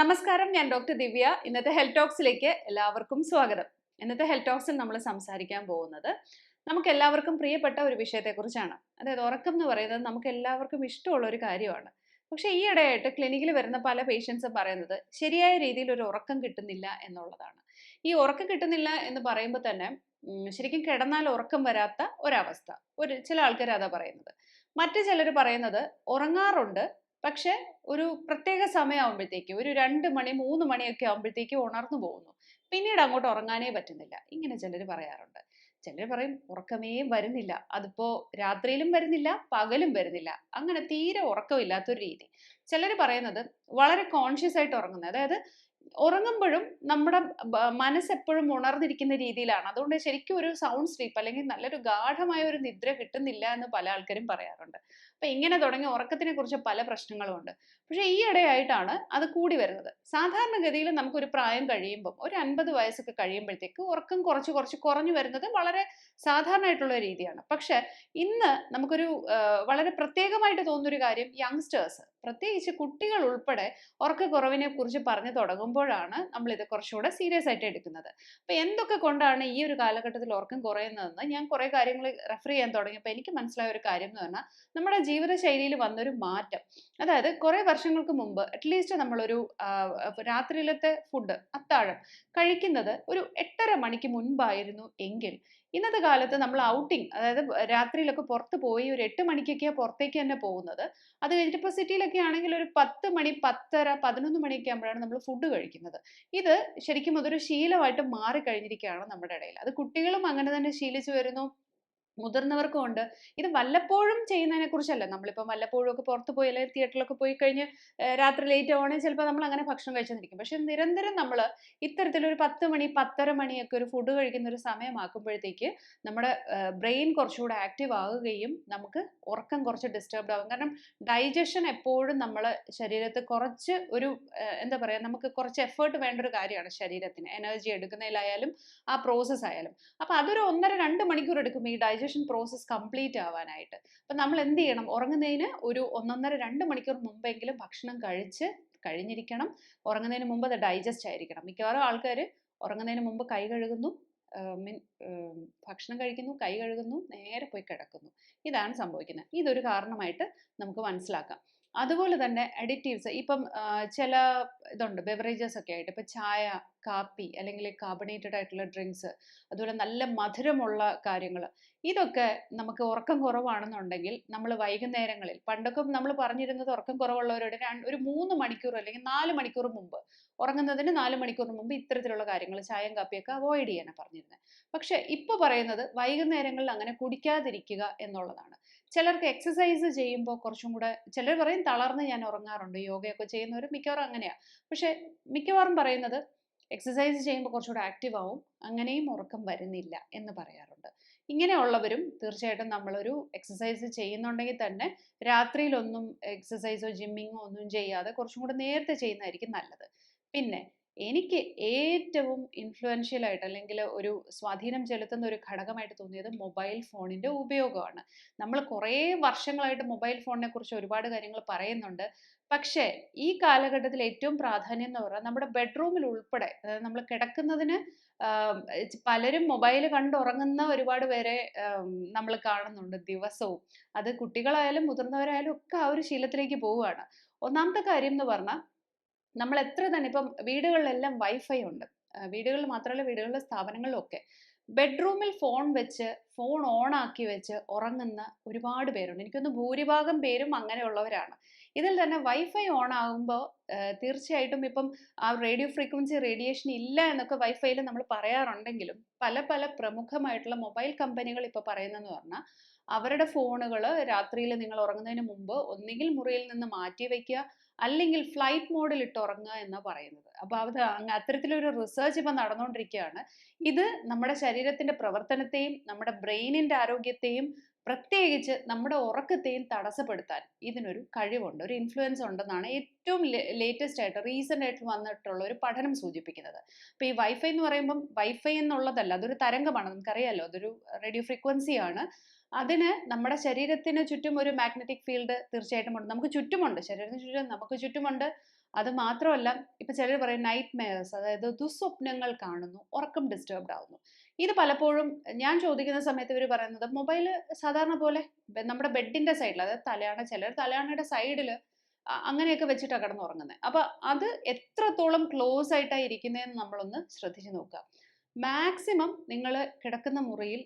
നമസ്കാരം ഞാൻ ഡോക്ടർ ദിവ്യ. ഇന്നത്തെ ഹെൽത്ത് ടോക്സിലേക്ക് എല്ലാവർക്കും സ്വാഗതം. ഇന്നത്തെ ഹെൽത്ത് ടോക്സിൽ നമ്മൾ സംസാരിക്കാൻ പോകുന്നത് നമുക്ക് എല്ലാവർക്കും പ്രിയപ്പെട്ട ഒരു വിഷയത്തെക്കുറിച്ചാണ്. അതായത് ഉറക്കം എന്ന് പറയുന്നത് നമുക്ക് എല്ലാവർക്കും ഇഷ്ടമുള്ള ഒരു കാര്യമാണ്. പക്ഷേ ഈ ഇടയായിട്ട് ക്ലിനിക്കിൽ വരുന്ന പല പേഷ്യൻസും പറയുന്നത് ശരിയായ രീതിയിൽ ഒരു ഉറക്കം കിട്ടുന്നില്ല എന്നുള്ളതാണ്. ഈ ഉറക്കം കിട്ടുന്നില്ല എന്ന് പറയുമ്പോൾ തന്നെ ശരിക്കും കിടന്നാൽ ഉറക്കം വരാത്ത ഒരവസ്ഥ. ഒരു ചില ആൾക്കാർ അതാ പറയുന്നത്. മറ്റു ചിലർ പറയുന്നത് ഉറങ്ങാറുണ്ട് പക്ഷെ ഒരു പ്രത്യേക സമയമാകുമ്പോഴത്തേക്ക് ഒരു രണ്ട് മണി മൂന്ന് മണിയൊക്കെ ആകുമ്പോഴത്തേക്ക് ഉണർന്നു പോകുന്നു. പിന്നീട് അങ്ങോട്ട് ഉറങ്ങാനേ പറ്റുന്നില്ല. ഇങ്ങനെ ചിലർ പറയാറുണ്ട്. ചിലർ പറയും ഉറക്കമേ വരുന്നില്ല. അതിപ്പോ രാത്രിയിലും വരുന്നില്ല പകലും വരുന്നില്ല. അങ്ങനെ തീരെ ഉറക്കമില്ലാത്തൊരു രീതി. ചിലർ പറയുന്നത് വളരെ കോൺഷ്യസ് ആയിട്ട് ഉറങ്ങുന്നത്. അതായത് ഉറങ്ങുമ്പോഴും നമ്മുടെ മനസ്സ് എപ്പോഴും ഉണർന്നിരിക്കുന്ന രീതിയിലാണ്. അതുകൊണ്ട് ശരിക്കും ഒരു സൗണ്ട് സ്ലീപ്പ് അല്ലെങ്കിൽ നല്ലൊരു ഗാഠമായ ഒരു നിദ്ര കിട്ടുന്നില്ല എന്ന് പല ആൾക്കാരും പറയാറുണ്ട്. അപ്പൊ ഇങ്ങനെ തുടങ്ങി ഉറക്കത്തിനെ കുറിച്ച് പല പ്രശ്നങ്ങളും ഉണ്ട്. പക്ഷെ ഈ ഇടയായിട്ടാണ് അത് കൂടി വരുന്നത്. സാധാരണഗതിയിൽ നമുക്കൊരു പ്രായം കഴിയുമ്പം ഒരു അൻപത് വയസ്സൊക്കെ കഴിയുമ്പോഴത്തേക്ക് ഉറക്കം കുറച്ച് കുറച്ച് കുറഞ്ഞു വരുന്നത് വളരെ സാധാരണയായിട്ടുള്ള രീതിയാണ്. പക്ഷെ ഇന്ന് നമുക്കൊരു വളരെ പ്രത്യേകമായിട്ട് തോന്നുന്നൊരു കാര്യം യങ്സ്റ്റേഴ്സ് പ്രത്യേകിച്ച് കുട്ടികൾ ഉൾപ്പെടെ ഉറക്കക്കുറവിനെ കുറിച്ച് പറഞ്ഞു തുടങ്ങുമ്പോഴാണ് നമ്മൾ ഇത് കുറച്ചുകൂടെ സീരിയസ് ആയിട്ട് എടുക്കുന്നത്. അപ്പൊ എന്തൊക്കെ കൊണ്ടാണ് ഈ ഒരു കാലഘട്ടത്തിൽ ഉറക്കം കുറയുന്നതെന്ന് ഞാൻ കുറെ കാര്യങ്ങൾ റെഫർ ചെയ്യാൻ തുടങ്ങിയപ്പോൾ എനിക്ക് മനസ്സിലായ ഒരു കാര്യം എന്ന് പറഞ്ഞാൽ നമ്മുടെ ജീവിതശൈലിയിൽ വന്നൊരു മാറ്റം. അതായത് കുറെ വർഷങ്ങൾക്ക് മുമ്പ് അറ്റ്ലീസ്റ്റ് നമ്മളൊരു രാത്രിയിലത്തെ ഫുഡ് അത്താഴം കഴിക്കുന്നത് ഒരു എട്ടര മണിക്ക് മുൻപായിരുന്നു എങ്കിൽ ഇന്നത്തെ കാലത്ത് നമ്മൾ ഔട്ടിങ് അതായത് രാത്രിയിലൊക്കെ പുറത്ത് പോയി ഒരു എട്ട് മണിക്കൊക്കെ പുറത്തേക്ക് തന്നെ പോകുന്നത്. അത് കഴിഞ്ഞിട്ട് ഇപ്പോൾ സിറ്റിയിലൊക്കെ ആണെങ്കിൽ ഒരു പത്ത് മണി പത്തര പതിനൊന്ന് മണിയൊക്കെ ആകുമ്പോഴാണ് നമ്മൾ ഫുഡ് കഴിക്കുന്നത്. ഇത് ശരിക്കും അതൊരു ശീലമായിട്ട് മാറിക്കഴിഞ്ഞിരിക്കുകയാണ് നമ്മുടെ ഇടയിൽ. അത് കുട്ടികളും അങ്ങനെ തന്നെ ശീലിച്ചു വരുന്നു. മുതിർന്നവർക്കും ഉണ്ട്. ഇത് വല്ലപ്പോഴും ചെയ്യുന്നതിനെ കുറിച്ചല്ല. നമ്മളിപ്പം വല്ലപ്പോഴും ഒക്കെ പുറത്ത് പോയി അല്ലെങ്കിൽ തിയേറ്ററിലൊക്കെ പോയി കഴിഞ്ഞ് രാത്രി ലേറ്റ് ആവുകയാണെങ്കിൽ ചിലപ്പോൾ നമ്മൾ അങ്ങനെ ഭക്ഷണം കഴിച്ചെന്നിരിക്കും. പക്ഷെ നിരന്തരം നമ്മൾ ഇത്തരത്തിലൊരു പത്ത് മണി പത്തര മണിയൊക്കെ ഒരു ഫുഡ് കഴിക്കുന്ന ഒരു സമയമാക്കുമ്പോഴത്തേക്ക് നമ്മുടെ ബ്രെയിൻ കുറച്ചുകൂടെ ആക്റ്റീവ് ആകുകയും നമുക്ക് ഉറക്കം കുറച്ച് ഡിസ്റ്റർബ്ഡ് ആകും കാരണം ഡൈജഷൻ എപ്പോഴും നമ്മൾ ശരീരത്തിൽ കുറച്ച് ഒരു എന്താ പറയുക നമുക്ക് കുറച്ച് എഫേർട്ട് വേണ്ട ഒരു കാര്യമാണ് ശരീരത്തിന്. എനർജി എടുക്കുന്നതിലായാലും ആ പ്രോസസ്സ് ആയാലും. അപ്പോൾ അതൊരു ഒന്നര രണ്ട് മണിക്കൂർ എടുക്കും ഈ ഡൈജഷൻ പ്രോസസ്സ് കംപ്ലീറ്റ് ആവാനായിട്ട്. അപ്പൊ നമ്മൾ എന്ത് ചെയ്യണം? ഉറങ്ങുന്നതിന് ഒരു ഒന്നൊന്നര രണ്ട് മണിക്കൂർ മുമ്പെങ്കിലും ഭക്ഷണം കഴിച്ച് കഴിഞ്ഞിരിക്കണം. ഉറങ്ങുന്നതിന് മുമ്പ് അത് ഡൈജസ്റ്റ് ആയിരിക്കണം. മിക്കവാറും ആൾക്കാർ ഉറങ്ങുന്നതിന് മുമ്പ് കൈ കഴുകുന്നു. മീൻ ഭക്ഷണം കഴിക്കുന്നു കൈ കഴുകുന്നു നേരെ പോയി കിടക്കുന്നു. ഇതാണ് സംഭവിക്കുന്നത്. ഇതൊരു കാരണമായിട്ട് നമുക്ക് മനസ്സിലാക്കാം. അതുപോലെ തന്നെ അഡിറ്റീവ്സ് ഇപ്പം ചില ഇതുണ്ട് ബെവറേജസ് ഒക്കെ ആയിട്ട് ഇപ്പം ചായ കാപ്പി അല്ലെങ്കിൽ കാർബണേറ്റഡ് ആയിട്ടുള്ള ഡ്രിങ്ക്സ് അതുപോലെ നല്ല മധുരമുള്ള കാര്യങ്ങൾ ഇതൊക്കെ നമുക്ക് ഉറക്കം കുറവാണെന്നുണ്ടെങ്കിൽ നമ്മൾ വൈകുന്നേരങ്ങളിൽ പണ്ടൊക്കെ നമ്മൾ പറഞ്ഞിരുന്നത് ഉറക്കം കുറവുള്ളവരോട് ഒരു മൂന്ന് മണിക്കൂർ അല്ലെങ്കിൽ നാല് മണിക്കൂർ മുമ്പ് ഉറങ്ങുന്നതിന് നാല് മണിക്കൂർ മുമ്പ് ഇത്തരത്തിലുള്ള കാര്യങ്ങൾ ചായയും കാപ്പിയൊക്കെ അവോയ്ഡ് ചെയ്യാനാണ് പറഞ്ഞിരുന്നത് പക്ഷേ ഇപ്പോൾ പറയുന്നത് വൈകുന്നേരങ്ങളിൽ അങ്ങനെ കുടിക്കാതിരിക്കുക എന്നുള്ളതാണ്. ചിലർക്ക് എക്സസൈസ് ചെയ്യുമ്പോൾ കുറച്ചും കൂടെ ചിലർ പറയും തളർന്ന് ഞാൻ ഉറങ്ങാറുണ്ട് യോഗയൊക്കെ ചെയ്യുന്നവർ മിക്കവാറും അങ്ങനെയാണ് പക്ഷേ മിക്കവാറും പറയുന്നത് എക്സസൈസ് ചെയ്യുമ്പോൾ കുറച്ചുകൂടെ ആക്റ്റീവ് ആവും അങ്ങനെയും ഉറക്കം വരുന്നില്ല എന്ന് പറയാറുണ്ട്. ഇങ്ങനെയുള്ളവരും തീർച്ചയായിട്ടും നമ്മളൊരു എക്സസൈസ് ചെയ്യുന്നുണ്ടെങ്കിൽ തന്നെ രാത്രിയിലൊന്നും എക്സസൈസോ ജിമ്മിങ്ങോ ഒന്നും ചെയ്യാതെ കുറച്ചും കൂടെ നേരത്തെ ചെയ്യുന്നതായിരിക്കും നല്ലത്. പിന്നെ എനിക്ക് ഏറ്റവും ഇൻഫ്ലുവൻഷ്യൽ ആയിട്ട് അല്ലെങ്കിൽ ഒരു സ്വാധീനം ചെലുത്തുന്ന ഒരു ഘടകമായിട്ട് തോന്നിയത് മൊബൈൽ ഫോണിന്റെ ഉപയോഗമാണ്. നമ്മൾ കുറേ വർഷങ്ങളായിട്ട് മൊബൈൽ ഫോണിനെ കുറിച്ച് ഒരുപാട് കാര്യങ്ങൾ പറയുന്നുണ്ട്. പക്ഷേ ഈ കാലഘട്ടത്തിൽ ഏറ്റവും പ്രാധാന്യം എന്ന് പറഞ്ഞാൽ നമ്മുടെ ബെഡ്റൂമിൽ ഉൾപ്പെടെ അതായത് നമ്മൾ കിടക്കുന്നതിന് പലരും മൊബൈൽ കണ്ടുറങ്ങുന്ന ഒരുപാട് പേരെ നമ്മൾ കാണുന്നുണ്ട് ദിവസവും. അത് കുട്ടികളായാലും മുതിർന്നവരായാലും ഒക്കെ ആ ഒരു ശീലത്തിലേക്ക് പോവുകയാണ്. ഒന്നാമത്തെ കാര്യം എന്ന് പറഞ്ഞാൽ നമ്മൾ എത്ര തന്നെ ഇപ്പം വീടുകളിലെല്ലാം വൈഫൈ ഉണ്ട്. വീടുകളിൽ മാത്രമല്ല വീടുകളിലെ സ്ഥാപനങ്ങളിലും ഒക്കെ. ബെഡ്റൂമിൽ ഫോൺ വെച്ച് ഫോൺ ഓൺ ആക്കി വെച്ച് ഉറങ്ങുന്ന ഒരുപാട് പേരുണ്ട്. എനിക്കൊന്ന് ഭൂരിഭാഗം പേരും അങ്ങനെയുള്ളവരാണ്. ഇതിൽ തന്നെ വൈഫൈ ഓൺ ആകുമ്പോൾ തീർച്ചയായിട്ടും ഇപ്പം ആ റേഡിയോ ഫ്രീക്വൻസി റേഡിയേഷൻ ഇല്ല എന്നൊക്കെ വൈഫൈയിൽ നമ്മൾ പറയാറുണ്ടെങ്കിലും പല പല പ്രമുഖമായിട്ടുള്ള മൊബൈൽ കമ്പനികൾ ഇപ്പോൾ പറയുന്നതെന്ന് പറഞ്ഞാൽ അവരുടെ ഫോണുകൾ രാത്രിയിൽ നിങ്ങൾ ഉറങ്ങുന്നതിന് മുമ്പ് ഒന്നുകിൽ മുറിയിൽ നിന്ന് മാറ്റി വയ്ക്കുക അല്ലെങ്കിൽ ഫ്ലൈറ്റ് മോഡിൽ ഇട്ട് ഉറങ്ങുക എന്നാണ് പറയുന്നത്. അപ്പോൾ അത് അത്തരത്തിലൊരു റിസർച്ച് ഇപ്പം നടന്നുകൊണ്ടിരിക്കുകയാണ് ഇത് നമ്മുടെ ശരീരത്തിന്റെ പ്രവർത്തനത്തെയും നമ്മുടെ ബ്രെയിനിന്റെ ആരോഗ്യത്തെയും പ്രത്യേകിച്ച് നമ്മുടെ ഉറക്കത്തെയും തടസ്സപ്പെടുത്താൻ ഇതിനൊരു കഴിവുണ്ട്. ഒരു ഇൻഫ്ലുവൻസ് ഉണ്ടെന്നാണ് ഏറ്റവും ലേറ്റസ്റ്റ് ആയിട്ട് റീസെന്റ് ആയിട്ട് വന്നിട്ടുള്ള ഒരു പഠനം സൂചിപ്പിക്കുന്നത്. അപ്പോൾ ഈ വൈഫൈ എന്ന് പറയുമ്പം വൈഫൈ എന്നുള്ളതല്ല അതൊരു തരംഗമാണ്. നമുക്കറിയാമല്ലോ അതൊരു റേഡിയോ ഫ്രീക്വൻസിയാണ് അതിന് നമ്മുടെ ശരീരത്തിന് ചുറ്റും ഒരു മാഗ്നറ്റിക് ഫീൽഡ് തീർച്ചയായിട്ടും ഉണ്ട്. നമുക്ക് ചുറ്റുമുണ്ട്. ശരീരത്തിന് ചുറ്റും നമുക്ക് ചുറ്റുമുണ്ട്. അത് മാത്രമല്ല ഇപ്പൊ ചിലർ പറയും നൈറ്റ് മെയർസ് അതായത് ദുസ്വപ്നങ്ങൾ കാണുന്നു ഉറക്കം ഡിസ്റ്റർബ്ഡ് ആവുന്നു. ഇത് പലപ്പോഴും ഞാൻ ചോദിക്കുന്ന സമയത്ത് ഇവർ പറയുന്നത് മൊബൈൽ സാധാരണ പോലെ നമ്മുടെ ബെഡിന്റെ സൈഡിൽ അതായത് തലയാണ ചിലർ തലയാണയുടെ സൈഡിൽ അങ്ങനെയൊക്കെ വെച്ചിട്ടാണ് കിടന്നുറങ്ങുന്നത് അപ്പൊ അത് എത്രത്തോളം ക്ലോസ് ആയിട്ടാണ് ഇരിക്കുന്നതെന്ന് നമ്മളൊന്ന് ശ്രദ്ധിച്ചു നോക്കുക. മാക്സിമം നിങ്ങൾ കിടക്കുന്ന മുറിയിൽ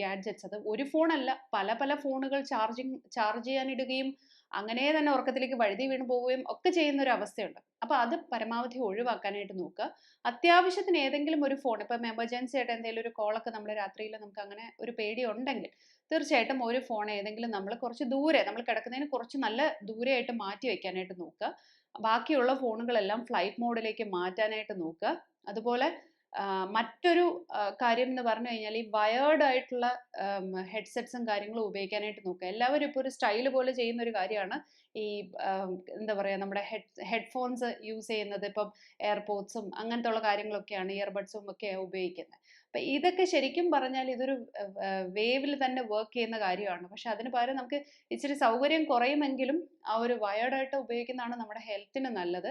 ഗാഡ്ജറ്റ്സ് അത് ഒരു ഫോണല്ല പല പല ഫോണുകൾ ചാർജിങ് ചാർജ് ചെയ്യാനിടുകയും അങ്ങനെ തന്നെ ഉറക്കത്തിലേക്ക് വഴുതി വീണ് പോവുകയും ഒക്കെ ചെയ്യുന്ന ഒരു അവസ്ഥയുണ്ട്. അപ്പോൾ അത് പരമാവധി ഒഴിവാക്കാനായിട്ട് നോക്കുക. അത്യാവശ്യത്തിന് ഏതെങ്കിലും ഒരു ഫോൺ ഇപ്പം എമർജൻസി ആയിട്ട് എന്തെങ്കിലും ഒരു കോളൊക്കെ നമ്മൾ രാത്രിയിൽ നമുക്ക് അങ്ങനെ ഒരു പേടി ഉണ്ടെങ്കിൽ തീർച്ചയായിട്ടും ഒരു ഫോൺ ഏതെങ്കിലും നമ്മൾ കുറച്ച് ദൂരെ നമ്മൾ കിടക്കുന്നതിന് കുറച്ച് നല്ല ദൂരെയായിട്ട് മാറ്റി വെക്കാനായിട്ട് നോക്കുക. ബാക്കിയുള്ള ഫോണുകളെല്ലാം ഫ്ലൈറ്റ് മോഡിലേക്ക് മാറ്റാനായിട്ട് നോക്കുക. അതുപോലെ മറ്റൊരു കാര്യം എന്ന് പറഞ്ഞു കഴിഞ്ഞാൽ ഈ വയേർഡ് ആയിട്ടുള്ള ഹെഡ്സെറ്റ്സും കാര്യങ്ങളും ഉപയോഗിക്കാനായിട്ട് നോക്കുക. എല്ലാവരും ഇപ്പോൾ ഒരു സ്റ്റൈൽ പോലെ ചെയ്യുന്ന ഒരു കാര്യമാണ് ഈ എന്താ പറയുക നമ്മുടെ ഹെഡ് ഹെഡ്ഫോൺസ് യൂസ് ചെയ്യുന്നത്. ഇപ്പം എയർപോഡ്സും അങ്ങനത്തെ ഉള്ള കാര്യങ്ങളൊക്കെയാണ് ഇയർബഡ്സും ഒക്കെ ഉപയോഗിക്കുന്നത്. അപ്പം ഇതൊക്കെ ശരിക്കും പറഞ്ഞാൽ ഇതൊരു വേവിൽ തന്നെ വർക്ക് ചെയ്യുന്ന കാര്യമാണ്. പക്ഷെ അതിന് പകരം നമുക്ക് ഇച്ചിരി സൗകര്യം കുറയുമെങ്കിലും ആ ഒരു വയേർഡായിട്ട് ഉപയോഗിക്കുന്നതാണ് നമ്മുടെ ഹെൽത്തിന് നല്ലത്.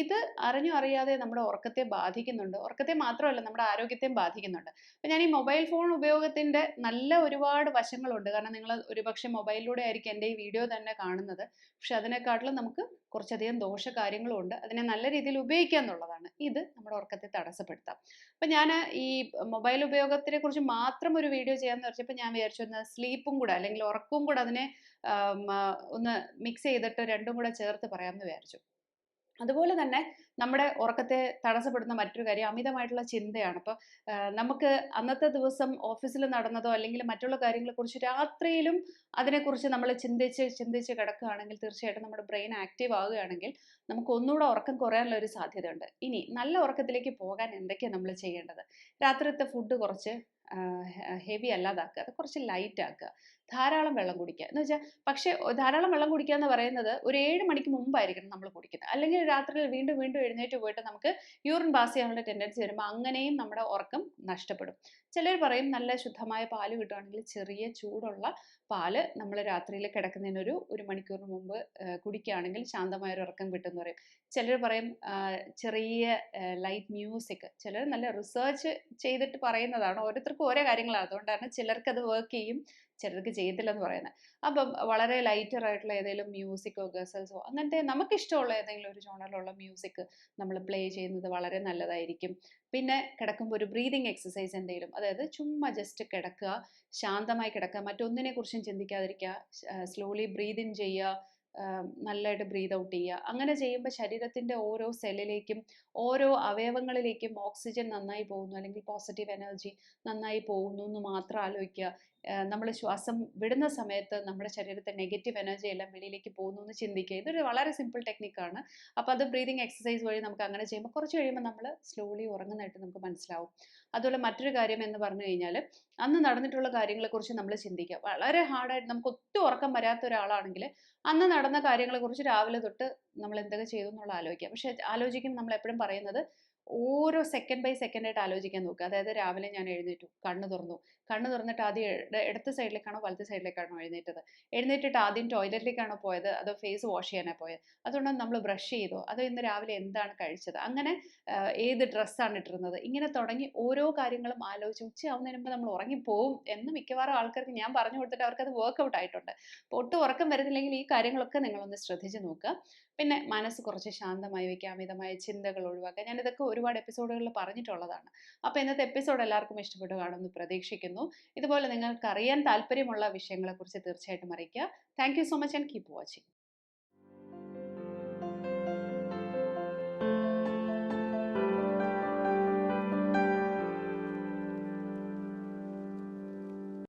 ഇത് അറിഞ്ഞോ അറിയാതെ നമ്മുടെ ഉറക്കത്തെ ബാധിക്കുന്നുണ്ട്. ഉറക്കത്തെ മാത്രമല്ല നമ്മുടെ ആരോഗ്യത്തെയും ബാധിക്കുന്നുണ്ട്. അപ്പം ഞാൻ ഈ മൊബൈൽ ഫോൺ ഉപയോഗത്തിന്റെ നല്ല ഒരുപാട് വശങ്ങളുണ്ട്. കാരണം നിങ്ങൾ ഒരുപക്ഷെ മൊബൈലിലൂടെ ആയിരിക്കും എന്റെ ഈ വീഡിയോ തന്നെ കാണുന്നത്. പക്ഷെ അതിനെക്കാട്ടിലും നമുക്ക് കുറച്ചധികം ദോഷ ഉണ്ട് അതിനെ നല്ല രീതിയിൽ ഉപയോഗിക്കുക എന്നുള്ളതാണ്. ഇത് നമ്മുടെ ഉറക്കത്തെ തടസ്സപ്പെടുത്താം. അപ്പം ഞാൻ ഈ മൊബൈൽ ഉപയോഗത്തിനെ കുറിച്ച് മാത്രം ഒരു വീഡിയോ ചെയ്യാമെന്ന് വെച്ചപ്പോൾ ഞാൻ വിചാരിച്ചു എന്നാൽ സ്ലീപ്പും കൂടെ അല്ലെങ്കിൽ ഉറക്കവും കൂടെ അതിനെ ഒന്ന് മിക്സ് ചെയ്തിട്ട് രണ്ടും കൂടെ ചേർത്ത് പറയാമെന്ന് വിചാരിച്ചു. അതുപോലെ തന്നെ നമ്മുടെ ഉറക്കത്തെ തടസ്സപ്പെടുന്ന മറ്റൊരു കാര്യം അമിതമായിട്ടുള്ള ചിന്തയാണ്. അപ്പോൾ നമുക്ക് അന്നത്തെ ദിവസം ഓഫീസിൽ നടന്നതോ അല്ലെങ്കിൽ മറ്റുള്ള കാര്യങ്ങളെക്കുറിച്ച് രാത്രിയിലും അതിനെക്കുറിച്ച് നമ്മൾ ചിന്തിച്ച് ചിന്തിച്ച് കിടക്കുകയാണെങ്കിൽ തീർച്ചയായിട്ടും നമ്മുടെ ബ്രെയിൻ ആക്റ്റീവ് ആവുകയാണെങ്കിൽ നമുക്ക് ഒന്നുകൂടെ ഉറക്കം കുറയാനുള്ള ഒരു സാധ്യതയുണ്ട്. ഇനി നല്ല ഉറക്കത്തിലേക്ക് പോകാൻ എന്തൊക്കെയാണ് നമ്മൾ ചെയ്യേണ്ടത്? രാത്രിത്തെ ഫുഡ് കുറച്ച് ഹെവി അല്ലാതാക്കുക. അത് കുറച്ച് ലൈറ്റ് ആക്കുക. ധാരാളം വെള്ളം കുടിക്കുക. എന്ന് വെച്ചാൽ പക്ഷേ ധാരാളം വെള്ളം കുടിക്കുക എന്ന് പറയുന്നത് ഒരു ഏഴ് മണിക്ക് മുമ്പായിരിക്കണം നമ്മൾ കുടിക്കുന്നത്. അല്ലെങ്കിൽ രാത്രിയിൽ വീണ്ടും വീണ്ടും എഴുന്നേറ്റ് പോയിട്ട് നമുക്ക് യൂറിൻ പാസ് ചെയ്യാനുള്ള ടെൻഡൻസി വരുമ്പോൾ അങ്ങനെയും നമ്മുടെ ഉറക്കം നഷ്ടപ്പെടും. ചിലർ പറയും നല്ല ശുദ്ധമായ പാൽ കിട്ടുകയാണെങ്കിൽ ചെറിയ ചൂടുള്ള പാൽ നമ്മൾ രാത്രിയിൽ കിടക്കുന്നതിനൊരു ഒരു മണിക്കൂറിന് മുമ്പ് കുടിക്കുകയാണെങ്കിൽ ശാന്തമായ ഒരു ഉറക്കം കിട്ടുമെന്ന് പറയും. ചിലർ പറയും ചെറിയ ലൈറ്റ് മ്യൂസിക് ചിലർ നല്ല റിസർച്ച് ചെയ്തിട്ട് പറയുന്നതാണ്. ഓരോരുത്തർക്കും ഓരോ കാര്യങ്ങളാണ്. അതുകൊണ്ടാണ് ചിലർക്കത് വർക്ക് ചെയ്യും. ചിലർക്ക് ചെയ്യത്തില്ലെന്ന് പറയുന്നത് അപ്പം വളരെ ലൈറ്റർ ആയിട്ടുള്ള ഏതെങ്കിലും മ്യൂസിക്കോ ഗസൽസോ അങ്ങനത്തെ നമുക്കിഷ്ടമുള്ള ഏതെങ്കിലും ഒരു ജോണറിലുള്ള മ്യൂസിക് നമ്മൾ പ്ലേ ചെയ്യുന്നത് വളരെ നല്ലതായിരിക്കും. പിന്നെ കിടക്കുമ്പോൾ ഒരു ബ്രീതിങ് എക്സസൈസ് എന്തെങ്കിലും അതായത് ചുമ്മാ ജസ്റ്റ് കിടക്കുക ശാന്തമായി കിടക്കുക മറ്റൊന്നിനെ കുറിച്ചും ചിന്തിക്കാതിരിക്കുക സ്ലോലി ബ്രീത് ഇൻ ചെയ്യുക നല്ലതായിട്ട് ബ്രീത് ഔട്ട് ചെയ്യുക. അങ്ങനെ ചെയ്യുമ്പോൾ ശരീരത്തിന്റെ ഓരോ സെല്ലിലേക്കും ഓരോ അവയവങ്ങളിലേക്കും ഓക്സിജൻ നന്നായി പോകുന്നു അല്ലെങ്കിൽ പോസിറ്റീവ് എനർജി നന്നായി പോകുന്നു എന്ന് മാത്രം ആലോചിക്കുക. നമ്മൾ ശ്വാസം വിടുന്ന സമയത്ത് നമ്മുടെ ശരീരത്തെ നെഗറ്റീവ് എനർജി എല്ലാം വെളിയിലേക്ക് പോകുന്നു എന്ന് ചിന്തിക്കുക. ഇതൊരു വളരെ സിമ്പിൾ ടെക്നിക്കാണ് അപ്പോൾ അത് ബ്രീതിങ് എക്സസൈസ് വഴി നമുക്ക് അങ്ങനെ ചെയ്യുമ്പോൾ കുറച്ച് കഴിയുമ്പോൾ നമ്മൾ സ്ലോലി ഉറങ്ങുന്നതായിട്ട് നമുക്ക് മനസ്സിലാവും. അതുപോലെ മറ്റൊരു കാര്യം എന്ന് പറഞ്ഞു കഴിഞ്ഞാൽ അന്ന് നടന്നിട്ടുള്ള കാര്യങ്ങളെക്കുറിച്ച് നമ്മൾ ചിന്തിക്കുക. വളരെ ഹാർഡായിട്ട് നമുക്ക് ഒത്തിരി ഉറക്കം വരാത്ത ഒരാളാണെങ്കിൽ അന്ന് നടന്ന കാര്യങ്ങളെക്കുറിച്ച് രാവിലെ തൊട്ട് നമ്മൾ എന്തൊക്കെ ചെയ്തു എന്നുള്ള ആലോചിക്കുക. പക്ഷേ ആലോചിക്കുമ്പോൾ നമ്മൾ എപ്പോഴും പറയുന്നത് ഓരോ സെക്കൻഡ് ബൈ സെക്കൻഡ് ആയിട്ട് ആലോചിക്കാൻ നോക്കുക. അതായത് രാവിലെ ഞാൻ എഴുന്നേറ്റു. കണ്ണ് തുറന്നു. കണ്ണ് തുറന്നിട്ട് ആദ്യം ഇട- ഇടത്ത് സൈഡിലേക്കാണോ വലത്ത് സൈഡിലേക്കാണോ എഴുന്നേറ്റത്? എഴുന്നേറ്റിട്ട് ആദ്യം ടോയ്ലറ്റിലേക്കാണോ പോയത്? അതോ ഫേസ് വാഷ് ചെയ്യാനാണ് പോയത്? അതുകൊണ്ട് നമ്മൾ ബ്രഷ് ചെയ്തോ. അതോ ഇന്ന് രാവിലെ എന്താണ് കഴിച്ചത്? അങ്ങനെ ഏത് ഡ്രസ്സാണ് ഇട്ടിരുന്നത്? ഇങ്ങനെ തുടങ്ങി ഓരോ കാര്യങ്ങളും ആലോചിച്ച് ഉച്ചയാവുന്നതിന് മുമ്പ് നമ്മൾ ഉറങ്ങിപ്പോവും എന്ന് മിക്കവാറും ആൾക്കാർക്ക് ഞാൻ പറഞ്ഞു കൊടുത്തിട്ട് അവർക്കത് വർക്കൗട്ട് ആയിട്ടുണ്ട്. ഒട്ടും ഉറക്കം വരുന്നില്ലെങ്കിൽ ഈ കാര്യങ്ങളൊക്കെ നിങ്ങളൊന്ന് ശ്രദ്ധിച്ച് നോക്കുക. പിന്നെ മനസ്സ് കുറച്ച് ശാന്തമായി വയ്ക്കുക അമിതമായ ചിന്തകൾ ഒഴിവാക്കുക. ഞാനിതൊക്കെ ഒരുപാട് എപ്പിസോഡുകളിൽ പറഞ്ഞിട്ടുള്ളതാണ്. അപ്പോൾ ഇന്നത്തെ എപ്പിസോഡ് എല്ലാവർക്കും ഇഷ്ടപ്പെട്ടു കാണുമെന്ന് പ്രതീക്ഷിക്കുന്നു. ഇതുപോലെ നിങ്ങൾക്ക് അറിയാൻ താല്പര്യമുള്ള വിഷയങ്ങളെക്കുറിച്ച് തീർച്ചയായിട്ടും അറിയിക്കുക. Thank so much and keep watching.